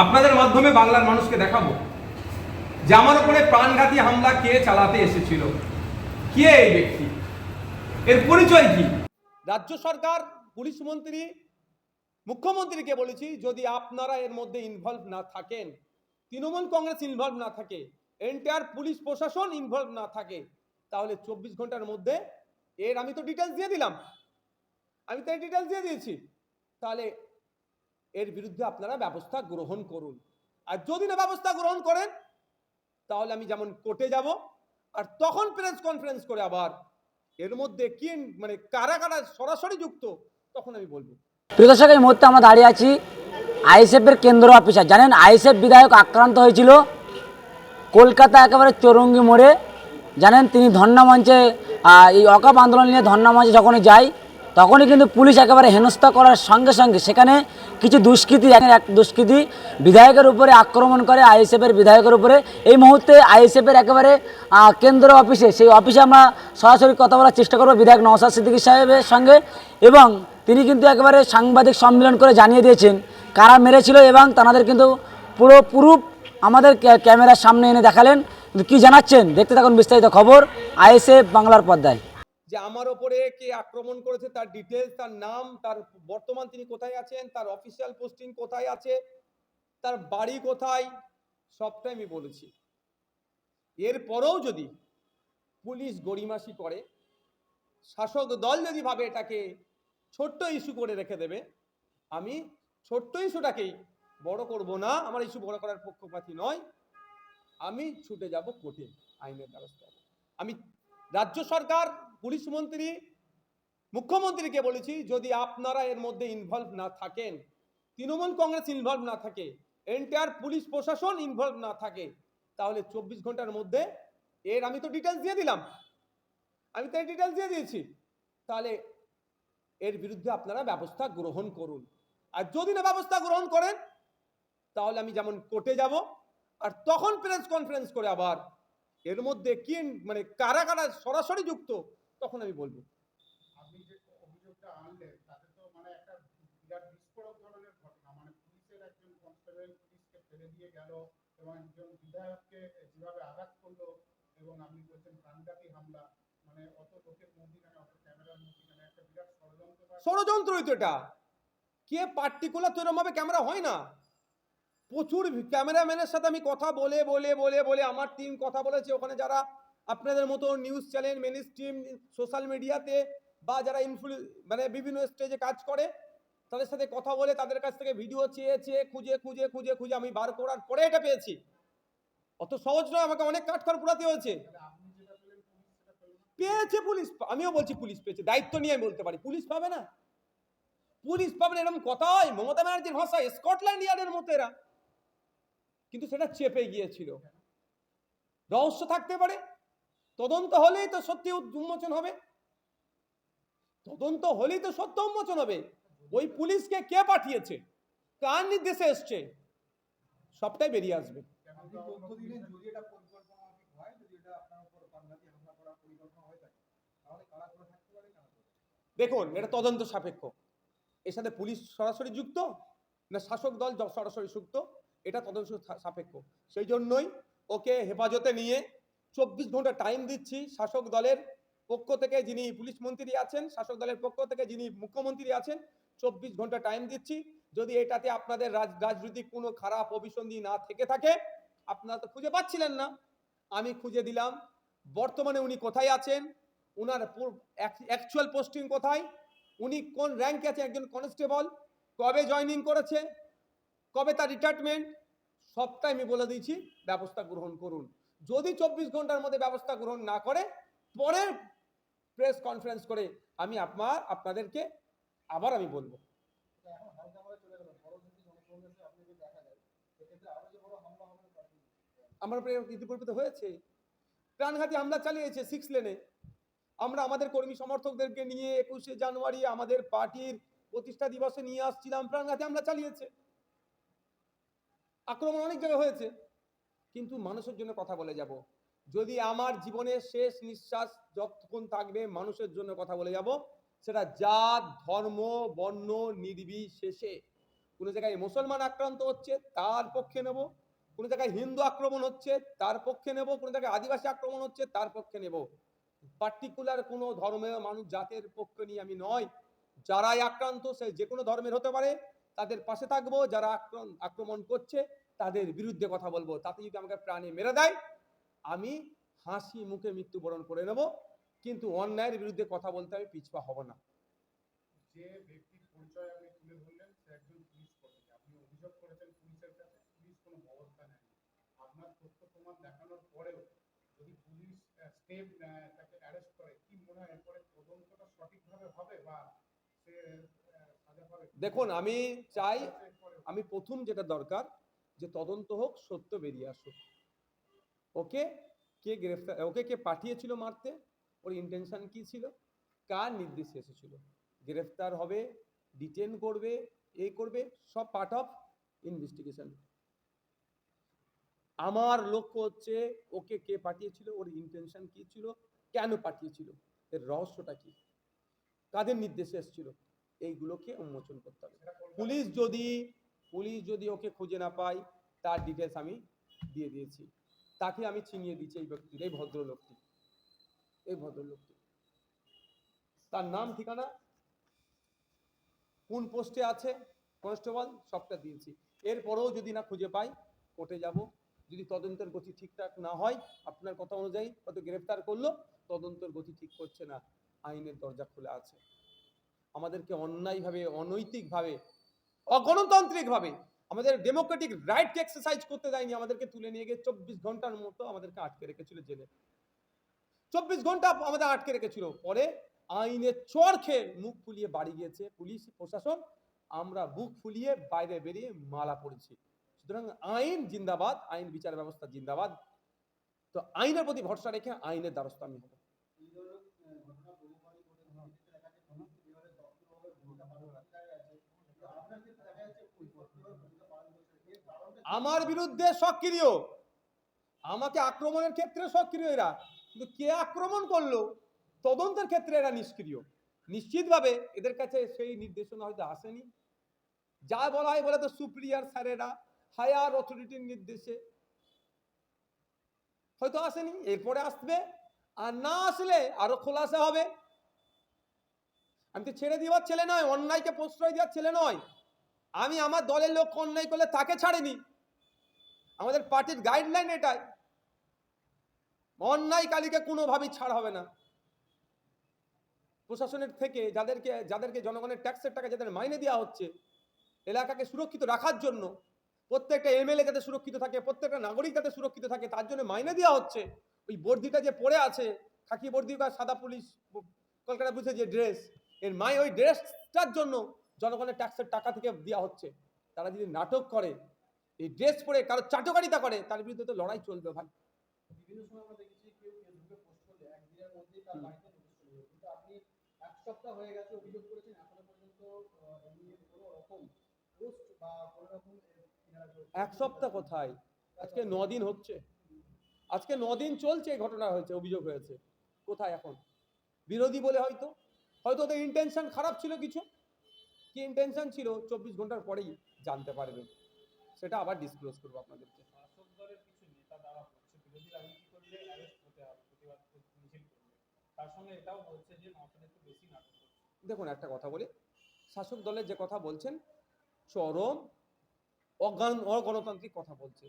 আপনাদের মাধ্যমে বাংলার মানুষকে দেখাবো যে আমার উপরে প্রাণঘাতী হামলা কে চালাতে এসেছিল? কে এই ব্যক্তি? এর পরিচয় কি? রাজ্য সরকার, পুলিশ মন্ত্রী, মুখ্যমন্ত্রীকে বলেছি, যদি আপনারা এর মধ্যে ইনভলভ না থাকেন, তৃণমূল কংগ্রেস ইনভলভ না থাকে এন্টায়ার পুলিশ প্রশাসন ইনভলভ না থাকে, তাহলে চব্বিশ ঘণ্টার মধ্যে এর আমি তো ডিটেলস দিয়ে দিলাম। আমি তো ডিটেলস দিয়ে দিয়েছি। তাহলে এর বিরুদ্ধে আপনারা ব্যবস্থা গ্রহণ করুন। আর যদি না ব্যবস্থা গ্রহণ করেন, তাহলে আমি যেমন কোর্টে যাব, আর তখন প্রেস কনফারেন্স করে আবার এর মধ্যে কি মানে কারা কারা সরাসরি যুক্ত, তখন আমি বলব। প্রিয় দর্শক, এই মুহূর্তে আমরা দাঁড়িয়ে আছি আইএসএফের কেন্দ্র অফিসার জানেন, আইএসএফ বিধায়ক আক্রান্ত হয়েছিল। কলকাতা একেবারে চৌরঙ্গি মোড়ে। জানেন, তিনি ধর্ণা মঞ্চে এই অকাপ আন্দোলন নিয়ে ধর্ণা মঞ্চে যখনই যায় তখনই কিন্তু পুলিশ একেবারে হেনস্থা করার সঙ্গে সঙ্গে সেখানে কিছু দুষ্কৃতী, এক দুষ্কৃতী বিধায়কের উপরে আক্রমণ করে, আইএসএফের বিধায়কের উপরে। এই মুহূর্তে আইএসএফের একেবারে কেন্দ্র অফিসে, সেই অফিসে আমরা সরাসরি কথা বলার চেষ্টা করব বিধায়ক নওসাদ সিদ্দিকী সাহেবের সঙ্গে। এবং তিনি কিন্তু একেবারে সাংবাদিক সম্মেলন করে জানিয়ে দিয়েছেন, কারা মেরেছিল এবং তাদের কিন্তু পুরো পুরুপ আমাদের ক্যামেরার সামনে এনে দেখালেন। কি জানাচ্ছেন? দেখতে থাকুন বিস্তারিত খবর, আইএসএফ বাংলার পর্দায়। যে আমার ওপরে কে আক্রমণ করেছে, তার ডিটেলস তার নাম, তার বর্তমান তিনি কোথায় আছেন, তার অফিসিয়াল পোস্টিং কোথায় আছে, তার বাড়ি কোথায়, সবটাই আমি বলেছি। এরপরেও যদি পুলিশ গড়িমাসি করে, শাসক দল যদি ভাবে এটাকে ছোট্ট ইস্যু করে রেখে দেবে, আমি ছোট্ট ইস্যুটাকেই বড় করব না, আমার ইস্যু বড় করার পক্ষপাতী নয়, আমি ছুটে যাব কোর্টে, আইনের ব্যবস্থা আমি রাজ্য সরকার পুলিশ মন্ত্রী, মুখ্যমন্ত্রীকে বলেছি, যদি আপনারা এর মধ্যে ইনভলভ না থাকেন, তৃণমূল কংগ্রেস ইনভলভ না থাকে এন্টায়ার পুলিশ প্রশাসন ইনভলভ না থাকে, তাহলে চব্বিশ ঘণ্টার মধ্যে এর আমি তো ডিটেলস দিয়ে দিলাম। আমি তো ডিটেলস দিয়ে দিয়েছি। তাহলে এর বিরুদ্ধে আপনারা ব্যবস্থা গ্রহণ করুন। আর যদি না ব্যবস্থা গ্রহণ করেন, তাহলে আমি যেমন কোর্টে যাব, আর তখন প্রেস কনফারেন্স করে আবার এর মধ্যে কি মানে কারা কারা সরাসরি যুক্ত তখন আমি বলব। আপনি যে অভিযোগটা আনলেন তাতে তো মানে একটা বিরাট বিস্ফোরক ধরনের ঘটনা। মানে পুলিশের একজন কনস্টেবল পুলিশকে ফেলে দিয়ে গেল এবং একজন বিধায়ককে যেভাবে আঘাত করল এবং আপনি বলছেন প্রাণঘাতী হামলা মানে অত লোকের মধ্যিখানে অত ক্যামেরার মধ্যিখানে একটা বিরাট ষড়যন্ত্র ষড়যন্ত্রই তো এটা। কে পার্টিকুলার তো ক্যামেরা হয় না। প্রচুর ক্যামেরাম্যানের সাথে আমি কথা বলে বলে বলে বলে আমার টিম কথা বলেছে। ওখানে যারা আপনাদের মতো news channel mainstream social মিডিয়াতে বা যারা ইনফ্লু মানে বিভিন্ন স্টেজে কাজ করে, তাদের সাথে কথা বলে, তাদের কাছ থেকে ভিডিও চেয়ে চেয়ে, খুঁজে খুঁজে খুঁজে খুঁজে আমি বার করার পরে এটা পেয়েছি। অত সহজ নয়, আমাকে অনেক কাঠখড় পুরাতে হয়েছে। পেয়েছে পুলিশ, আমিও বলছি পুলিশ পেয়েছে, দায়িত্ব নিয়ে আমি বলতে পারি, পুলিশ পাবে না। পুলিশ পাবে এরকম কথা হয়, মমতা ব্যানার্জির ভাষায় স্কটল্যান্ড ইয়ার্ডের মতো এরা। কিন্তু সেটা চেপে গিয়েছিল। রহস্য থাকতে পারে তদন্ত হলেই তো সত্যি উন্মোচন হবে। তদন্ত হলেই তো সত্য উন্মোচন হবে। ওই পুলিশকে কে পাঠিয়েছে? কার নির্দেশে এসছে? সবটাই বেরিয়ে আসবে। দেখুন, এটা তদন্ত সাপেক্ষ। এর সাথে পুলিশ সরাসরি যুক্ত না শাসক দল সরাসরি যুক্ত এটা তদন্ত সাপেক্ষ। সেই জন্যই ওকে হেফাজতে নিয়ে চব্বিশ ঘণ্টা টাইম দিচ্ছি শাসক দলের পক্ষ থেকে যিনি পুলিশ মন্ত্রী আছেন, শাসক দলের পক্ষ থেকে যিনি মুখ্যমন্ত্রী আছেন, চব্বিশ ঘণ্টা টাইম দিচ্ছি। যদি এটাতে আপনাদের রাজ- রাজনৈতিক কোনো খারাপ অভিসন্ধি না থেকে থাকে, আপনারা তো খুঁজে পাচ্ছিলেন না। আমি খুঁজে দিলাম, বর্তমানে উনি কোথায় আছেন ওনার অ্যাকচুয়াল পোস্টিং কোথায়, উনি কোন র্যাঙ্কে আছে একজন কনস্টেবল কবে জয়েনিং করেছে, কবে তার রিটায়ারমেন্ট সবটাই আমি বলে দিয়েছি, ব্যবস্থা গ্রহণ করুন। যদি চব্বিশ ঘণ্টার মধ্যে ব্যবস্থা গ্রহণ না করে পরের প্রেস কনফারেন্স করে আমি আপনার আপনাদেরকে আবার আমি বলব? আমার উপরে ইতিপূর্বে তো হয়েছে। প্রাণঘাতী হামলা চালিয়েছে সিক্স লেনে আমরা আমাদের কর্মী সমর্থকদেরকে নিয়ে একুশে জানুয়ারি আমাদের পার্টির প্রতিষ্ঠা দিবসে নিয়ে আসছিলাম প্রাণঘাতী হামলা চালিয়েছে। আক্রমণ অনেক জায়গায় হয়েছে। কিন্তু মানুষের জন্য কথা বলে যাব। যদি আমার জীবনের শেষ নিঃশ্বাস যতক্ষণ থাকবে মানুষের জন্য কথা বলে যাব, সেটা জাত, ধর্ম, বর্ণ, নির্বিশেষে। কোনো জায়গায় মুসলমান আক্রান্ত হচ্ছে, তার পক্ষে নেব। কোনো জায়গায় হিন্দু আক্রমণ হচ্ছে, তার পক্ষে নেব। কোনো জায়গায় আদিবাসী আক্রমণ হচ্ছে, তার পক্ষে নেব। পার্টিকুলার কোনো ধর্মের মানুষ জাতের পক্ষে নিয়ে আমি নয়। যারাই আক্রান্ত, সে যে কোনো ধর্মের হতে পারে। তাদের পাশে থাকব, যারা আক্রমণ করছে, তাদের বিরুদ্ধে কথা বলব। তাতে যদি আমাকে প্রাণে মেরে দেয়, আমি হাসি মুখে মৃত্যুবরণ করে নেব। কিন্তু অন্যায়ের বিরুদ্ধে কথা বলতে আমি পিছপা হব না। যে ব্যক্তির পরিচয় আপনি তুলে ধরলেন, সে একজন পুলিশ আপনি অভিযোগ করেছেন পুলিশের কাছে, পুলিশ কোনো আপনার দেখানোর পরেও যদি পুলিশ স্টেপ তাকে অ্যারেস্ট করে, কি মনে হয় এরপরে তদন্তটা সঠিকভাবে হবে বা সে দেখুন, আমি চাই, আমি প্রথম যেটা দরকার, যে তদন্ত হোক, সত্য বেরিয়ে আসুক। ওকে কে গ্রেফতার, ওকে কে পাঠিয়েছিল মারতে, ওর ইন্টেনশন কি ছিল, কার নির্দেশে এসেছিল গ্রেফতার হবে ডিটেন করবে, এ করবে, সব পার্ট অফ ইনভেস্টিগেশন আমার লক্ষ্য হচ্ছে, ওকে কে পাঠিয়েছিল, ওর ইন্টেনশন কি ছিল, কেন পাঠিয়েছিল, এর রহস্যটা কি, কাদের নির্দেশে এসেছিল এইগুলোকে উন্মোচন করতে হবে। পুলিশ যদি পুলিশ যদি ওকে খুঁজে না পায়, তার ডিটেলস আমি দিয়ে দিয়েছি। তাকে আমি চিনিয়ে দিচ্ছি এই ব্যক্তির, এই ভদ্রলোকটি। এই ভদ্রলোকটি। তার নাম, ঠিকানা, কোন পোস্টে আছে কনস্টেবল সবটা দিয়েছি। এরপরেও যদি না খুঁজে পাই, কোর্টে যাব। যদি তদন্তের গতি ঠিকঠাক না হয়, আপনার কথা অনুযায়ী হয়তো গ্রেফতার করল, তদন্তের গতি ঠিক করছে না, আইনের দরজা খোলা আছে। আমাদেরকে অন্যায়ভাবে, অনৈতিকভাবে, অগণতান্ত্রিকভাবে আমাদের ডেমোক্রেটিক রাইটকে এক্সারসাইজ করতে দেয়নি, আমাদেরকে তুলে নিয়ে গিয়ে চব্বিশ ঘণ্টার মতো আমাদেরকে আটকে রেখেছিল জেলে। চব্বিশ ঘণ্টা আমাদের আটকে রেখেছিল। পরে আইনের চর খেয়ে মুখ ফুলিয়ে বাড়ি গিয়েছে পুলিশ, প্রশাসন। আমরা বুক ফুলিয়ে বাইরে বেরিয়ে মালা পড়েছি। সুতরাং আইন জিন্দাবাদ, আইন বিচার ব্যবস্থা জিন্দাবাদ। তো আইনের প্রতি ভরসা রেখে আইনের দ্বারস্থ আমি হব এই ধরনের আহ, ঘটনা বহুবারই ঘটে থাকে দেখা যাচ্ছে পুলিশ যেভাবে দক্ষভাবে ভূমিকা পালন করতে দেখা যাচ্ছে কিন্তু আপনার ক্ষেত্রে দেখা যাচ্ছে পুলিশ দক্ষভাবে ভূমিকা পালন করছে এর কারণটা কি? আমার বিরুদ্ধে সক্রিয়। আমাকে আক্রমণের ক্ষেত্রে সক্রিয় এরা, কিন্তু কে আক্রমণ করল, তদন্তের ক্ষেত্রে এরা নিষ্ক্রিয়। নিশ্চিতভাবে এদের কাছে সেই নির্দেশনা হয়তো আসেনি। যা বলা হয় বলে তো সুপ্রিয়ার স্যারেরা, হায়ার অথরিটির নির্দেশে হয়তো আসেনি, এরপরে আসবে। আর না আসলে আরও খোলাসা হবে। আমি তো ছেড়ে দেওয়ার ছেলে নয়, অন্যায়কে প্রশ্রয় দেওয়ার ছেলে নয়। আমি আমার দলের লোক অন্যায় করলে তাকে ছাড়িনি। আমাদের পার্টির গাইডলাইন এটাই। অন্যায়কারীকে কোনোভাবেই ছাড় হবে না। প্রশাসনের থেকে যাদেরকে যাদেরকে জনগণের ট্যাক্সের টাকা যাদের মাইনে দেওয়া হচ্ছে, এলাকাকে সুরক্ষিত রাখার জন্য, প্রত্যেকটা এমএলএ যাতে সুরক্ষিত থাকে, প্রত্যেকটা নাগরিক যাতে সুরক্ষিত থাকে, তার জন্য মাইনে দেওয়া হচ্ছে। ওই বর্দিটা যে পড়ে আছে, খাকি বর্দি বা সাদা পুলিশ, কলকাতা পুলিশের যে ড্রেস এর মাই ওই ড্রেসটার জন্য জনগণের ট্যাক্সের টাকা থেকে দেওয়া হচ্ছে। তারা যদি নাটক করে এই ড্রেস পরে কারও চাটকারিতা করে তার বিরুদ্ধে তো লড়াই চলবে ভাই। এক সপ্তাহ কোথায়? আজকে দিন হচ্ছে। আজকে দিন চলছে ঘটনা হয়েছে অভিযোগ হয়েছে। কোথায় এখন? বিরোধী বলে হয়তো। হয়তো ওদের ইন্টেনশন খারাপ ছিল কিছু। কি ইন্টেনশন ছিল? চব্বিশ ঘণ্টার পরেই জানতে পারবেন। সেটা আবার ডিসক্লোজ করব আপনাদেরকে। দেখুন, একটা কথা বলি। শাসক দলের যে কথা বলছেন, চরম অজ্ঞান অগণতান্ত্রিক কথা বলছে।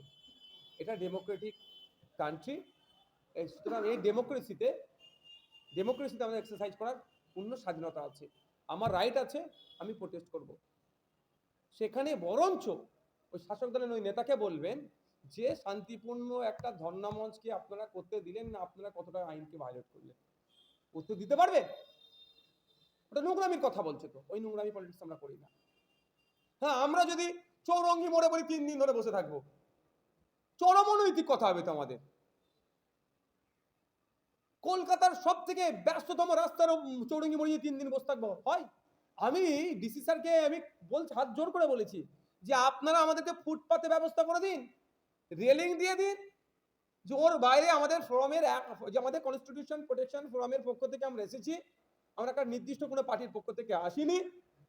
এটা ডেমোক্রেটিক কান্ট্রি সুতরাং এই ডেমোক্রেসিতে ডেমোক্রেসিতে আমাদের এক্সারসাইজ করার পূর্ণ স্বাধীনতা আছে। আমার রাইট আছে, আমি প্রোটেস্ট করব। সেখানে বরঞ্চ ওই শাসক দলের ওই নেতাকে বলবেন যে, শান্তিপূর্ণ একটা ধর্ণা মঞ্চকে আপনারা করতে দিলেন না আপনারা কতটা আইনকে ভায়োলেট করলেন? করতে দিতে পারবে ওটা নোংরামির কথা বলছে তো, ওই নোংরামি পলিটিক্স আমরা করি না। হ্যাঁ আমরা যদি চৌরঙ্গি মোড়ে বলি তিন দিন ধরে বসে থাকব, চরম অনৈতিক কথা হবে তো আমাদের। কলকাতার সব থেকে ব্যস্ততম রাস্তার চৌরঙ্গি মোড়ে তিন দিন বসে থাকব, হয়? আমি ডিসি স্যারকে আমি বলছি, হাত জোর করে বলেছি যে আপনারা আমাদেরকে ফুটপাতে ব্যবস্থা করে দিন রেলিং দিয়ে দিন, যে ওর বাইরে আমাদের ফোরামের যে আমাদের কনস্টিটিউশন প্রোটেকশন ফোরামের পক্ষ থেকে আমরা এসেছি, আমরা একটা নির্দিষ্ট কোনো পার্টির পক্ষ থেকে আসিনি,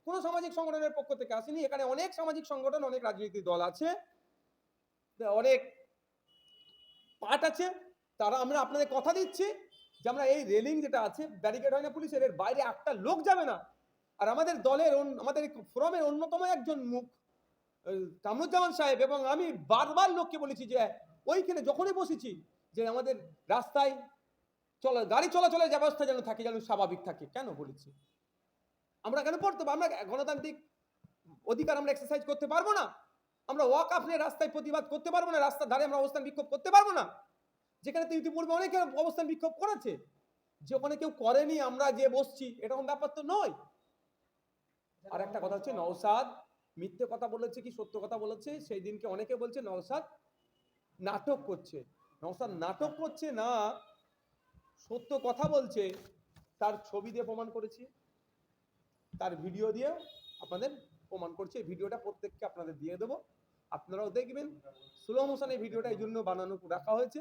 কোনো সামাজিক সংগঠনের পক্ষ থেকে আসেনি, এখানে অনেক সামাজিক সংগঠন, অনেক রাজনৈতিক দল আছে অনেক পার্ট আছে, তারা আমরা আপনাদের কথা দিচ্ছি, যে আমরা এই রেলিং যেটা আছে ব্যারিকেড হয় না পুলিশের, এর বাইরে একটা লোক যাবে না। আর আমাদের দলের আমাদের ফোরামের অন্যতম একজন মুখ কামরুজ্জামান সাহেব এবং আমি বারবার লোককে বলেছি যে ওইখানে যখনই বসেছি যে আমাদের রাস্তায় চলা, গাড়ি চলাচলের ব্যবস্থা যেন থাকে, যেন স্বাভাবিক থাকে, কেন বলেছি? আমরা কেন পড়তে? আমরা গণতান্ত্রিক অধিকার আমরা এক্সারসাইজ করতে পারব না? আমরা ওয়াক আপ নিয়ে রাস্তায় প্রতিবাদ করতে পারব না? রাস্তার ধারে আমরা অবস্থান বিক্ষোভ করতে পারব না? যেখানে ইতিপূর্বে অনেকে অবস্থান বিক্ষোভ করেছে। যে ওখানে কেউ করেনি, আমরা যে বসছি, এরকম ব্যাপার তো নয়। আর একটা কথা হচ্ছে নওসাদ মিথ্যে কথা বলেছে কি সত্য কথা বলেছে? সেই দিনকে অনেকে বলছে নওসাদ নাটক করছে। নওসাদ নাটক করছে না, সত্য কথা বলছে, তার ছবি দিয়ে প্রমাণ করেছি। তার ভিডিও দিয়ে আপনাদের প্রমাণ করছে। এই ভিডিওটা প্রত্যেককে আপনাদের দিয়ে দেবো। আপনারাও দেখবেন স্লো এই ভিডিওটা এই জন্য বানানো, রাখা হয়েছে।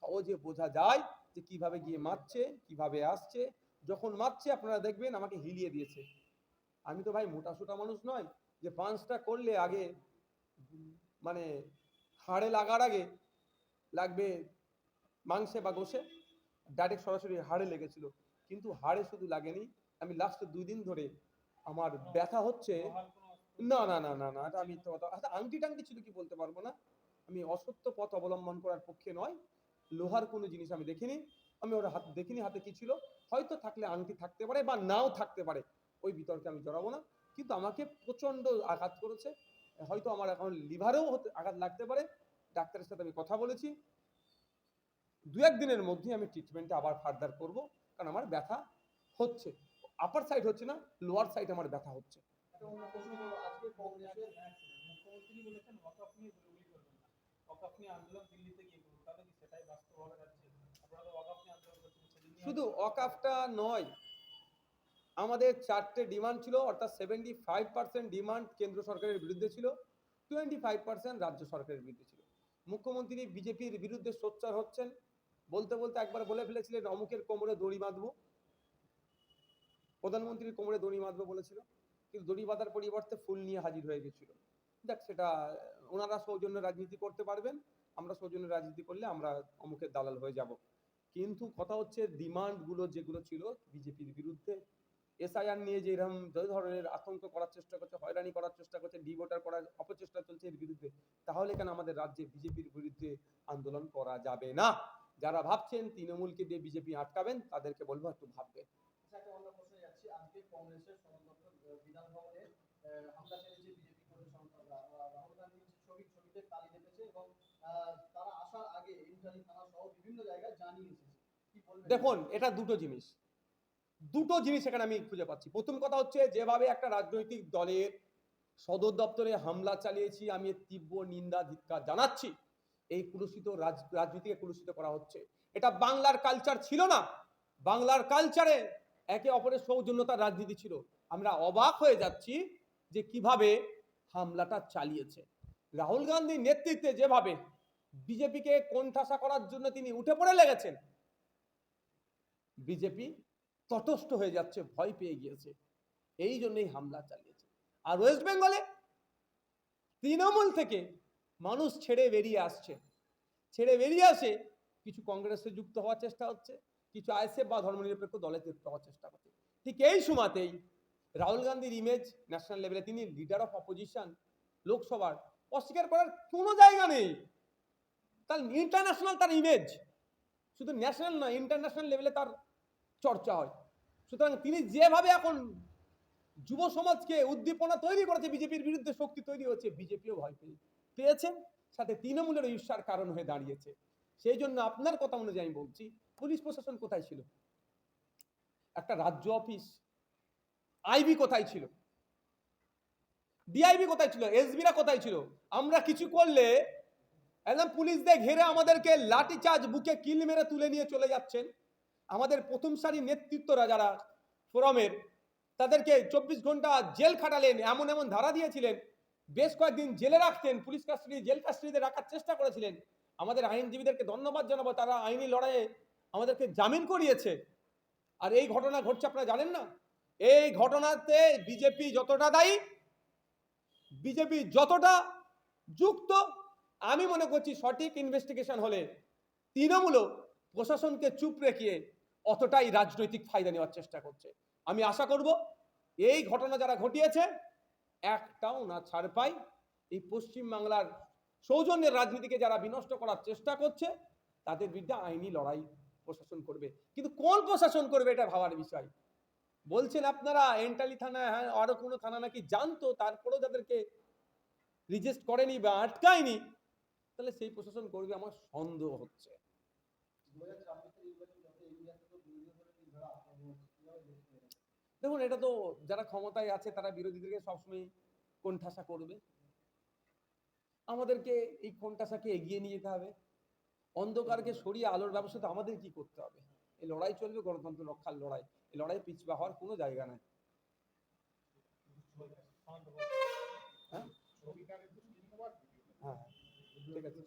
সহজে বোঝা যায় যে কীভাবে গিয়ে মারছে, কীভাবে আসছে। যখন মারছে, আপনারা দেখবেন আমাকে হিলিয়ে দিয়েছে। আমি তো ভাই মোটা সোটা মানুষ নয়। যে পাঁচটা করলে আগে মানে হাড়ে লাগার আগে লাগবে মাংসে বা গোশে ডাইরেক্ট সরাসরি হাড়ে লেগেছিল। কিন্তু হাড়ে শুধু লাগেনি, আমি লাস্টে দুই দিন ধরে আমার ব্যথা হচ্ছে। না না না না না আমি আচ্ছা আংটি টাংটি ছিল কি বলতে পারব না? আমি অসত্য পথ অবলম্বন করার পক্ষে নয়। লোহার কোনো জিনিস আমি দেখিনি। আমি ওর হাত দেখিনি হাতে কি ছিল। হয়তো থাকলে আংটি থাকতে পারে বা নাও থাকতে পারে। ওই বিতর্কে আমি জড়াবো না। কিন্তু আমাকে প্রচণ্ড আঘাত করেছে। হয়তো আমার এখন লিভারেও আঘাত লাগতে পারে। ডাক্তারের সাথে আমি কথা বলেছি। দু এক দিনের মধ্যে আমি ট্রিটমেন্টটা আবার ফার্দার করব কারণ আমার ব্যথা হচ্ছে। আপার সাইড হচ্ছে না লোয়ার সাইড আমার ব্যথা হচ্ছে। শুধু অকাফটা নয় আমাদের চারটে ডিমান্ড ছিল, অর্থাৎ সেভেন্টি ফাইভ পার্সেন্ট ডিমান্ড কেন্দ্র সরকারের বিরুদ্ধে ছিল টোয়েন্টি ফাইভ পার্সেন্ট রাজ্য সরকারের বিরুদ্ধে ছিল। মুখ্যমন্ত্রী বিজেপির বিরুদ্ধে সোচ্চার হচ্ছেন, বলতে বলতে একবার বলে ফেলেছিলেন, অমুকের কোমরে দড়ি বাঁধবো। প্রধানমন্ত্রীর কোমরে দড়ি বাঁধবো বলেছিল, কিন্তু দড়ি বাঁধার পরিবর্তে ফুল নিয়ে হাজির হয়ে গেছিল। দেখ, সেটা, ওনারা সৌজন্য রাজনীতি করতে পারবেন, আমরা সৌজন্য রাজনীতি করলে আমরা অমুকের দালাল হয়ে যাব। কিন্তু কথা হচ্ছে ডিমান্ডগুলো যেগুলো ছিল বিজেপির বিরুদ্ধে এসআইআর নিয়ে যে এরকম যে ধরনের আতঙ্ক করার চেষ্টা করছে হয়রানি করার চেষ্টা করছে ডিভোটার করার অপচেষ্টা চলছে এর বিরুদ্ধে তাহলে কেন আমাদের রাজ্যে বিজেপির বিরুদ্ধে আন্দোলন করা যাবে না? যারা ভাবছেন তৃণমূলকে দিয়ে বিজেপি আটকাবেন তাদেরকে বলব একটু ভাববেন। আচ্ছা একটা অন্য প্রশ্নে যাচ্ছি। আজকে কংগ্রেসের সদর দপ্তর আহ, বিধান ভবনে হামলা চালিয়েছে বিজেপি কর্মী সন্ত্রাসরা রাহুল গান্ধীর ছবি ছবিতে তালি লেগেছে এবং তারা আসার আগে ইন্টারি থানা সহ বিভিন্ন জায়গায় জানিয়ে এসেছে। দেখুন এটা দুটো জিনিস। দুটো জিনিস এখানে আমি খুঁজে পাচ্ছি। প্রথম কথা হচ্ছে, যেভাবে একটা রাজনৈতিক দলের সদর দপ্তরে হামলা চালিয়েছি, আমি তীব্র নিন্দা, ধিক্কার জানাচ্ছি, এই কুলুষিত রাজনীতিকে কুলুষিত করা হচ্ছে। এটা বাংলার কালচার ছিল না। বাংলার কালচারে একে অপরের সৌজন্যতার রাজনীতি ছিল। আমরা অবাক হয়ে যাচ্ছি যে কীভাবে হামলাটা চালিয়েছে। রাহুল গান্ধীর নেতৃত্বে যেভাবে বিজেপিকে কোণঠাসা করার জন্য তিনি উঠে পড়ে লেগেছেন, বিজেপি তটস্থ হয়ে যাচ্ছে, ভয় পেয়ে গিয়েছে। এই জন্যই হামলা চালিয়েছে। আর ওয়েস্ট বেঙ্গলে তৃণমূল থেকে মানুষ ছেড়ে বেরিয়ে আসছে। ছেড়ে বেরিয়ে আসে, কিছু কংগ্রেসে যুক্ত হওয়ার চেষ্টা হচ্ছে, কিছু আইএসএফ বা ধর্মনিরপেক্ষ দলে যুক্ত হওয়ার চেষ্টা করছে ঠিক এই সময়তেই রাহুল গান্ধীর ইমেজ ন্যাশনাল লেভেলে তিনি লিডার অফ অপোজিশন লোকসভার, অস্বীকার করার কোনো জায়গা নেই। তার ইন্টারন্যাশনাল তার ইমেজ শুধু ন্যাশনাল নয় ইন্টারন্যাশনাল লেভেলে তার চর্চা হয়। সুতরাং তিনি যেভাবে এখন যুব সমাজকে উদ্দীপনা তৈরি করেছে, বিজেপির বিরুদ্ধে শক্তি তৈরি হচ্ছে বিজেপিও ভয় পেয়ে পেয়েছেন সাথে তৃণমূলের ঈর্ষার কারণ হয়ে দাঁড়িয়েছে। সেই জন্য আপনার কথা অনুযায়ী আমি বলছি, পুলিশ প্রশাসন কোথায় ছিল? একটা রাজ্য অফিস, আইবি কোথায় ছিল? ডিআইবি কোথায় ছিল? এসবিরা কোথায় ছিল? আমরা কিছু করলে একদম পুলিশদের ঘেরে আমাদেরকে লাঠি চার্জ বুকে কিল মেরে তুলে নিয়ে চলে যাচ্ছেন। আমাদের প্রথম সারি নেতৃত্বরা যারা ফোরামের, তাদেরকে চব্বিশ ঘণ্টা জেল খাটালেন, এমন এমন ধারা দিয়েছিলেন। বেশ কয়েকদিন জেলে রাখতেন, পুলিশ কাস্টাডি, জেল কাস্টাডিতে রাখার চেষ্টা করেছিলেন। আমাদের আইনজীবীদেরকে ধন্যবাদ জানাব, তারা আইনি লড়াইয়ে আমাদেরকে জামিন করিয়েছে। আর এই ঘটনা ঘটছে আপনারা জানেন না? এই ঘটনাতে বিজেপি যতটা দায়ী, বিজেপি যতটা যুক্ত, আমি মনে করছি সঠিক ইনভেস্টিগেশন হলে তৃণমূলও প্রশাসনকে চুপ রেখে অতটাই রাজনৈতিক ফায়দা নেওয়ার চেষ্টা করছে। আমি আশা করব এই ঘটনা যারা ঘটিয়েছে, একটাও না ছাড় পাই এই পশ্চিমবাংলার সৌজন্যের রাজনীতিকে যারা বিনষ্ট করার চেষ্টা করছে, তাদের বিরুদ্ধে আইনি লড়াই প্রশাসন করবে। কিন্তু কোন প্রশাসন করবে এটা ভাবার বিষয়। বলছেন আপনারা, এন্টালি থানা হ্যাঁ আরও কোনো থানা নাকি জানতো, তারপরেও যাদেরকে রিজেস্ট করেনি বা আটকায়নি। তাহলে সেই প্রশাসন করবে আমার সন্দেহ হচ্ছে। দেখুন, এটা তো যারা ক্ষমতায় আছে, তারা বিরোধীদেরকে সবসময় কোণঠাসা করবে। আমাদেরকে এই কোণঠাসাকে এগিয়ে নিয়ে যেতে হবে। অন্ধকারকে সরিয়ে আলোর ব্যবস্থা তো আমাদের কি করতে হবে? এই লড়াই চলবে, গণতন্ত্র রক্ষার লড়াই। এই লড়াই পিছপা হওয়ার কোনো জায়গা নাই। হ্যাঁ। হ্যাঁ ঠিক আছে।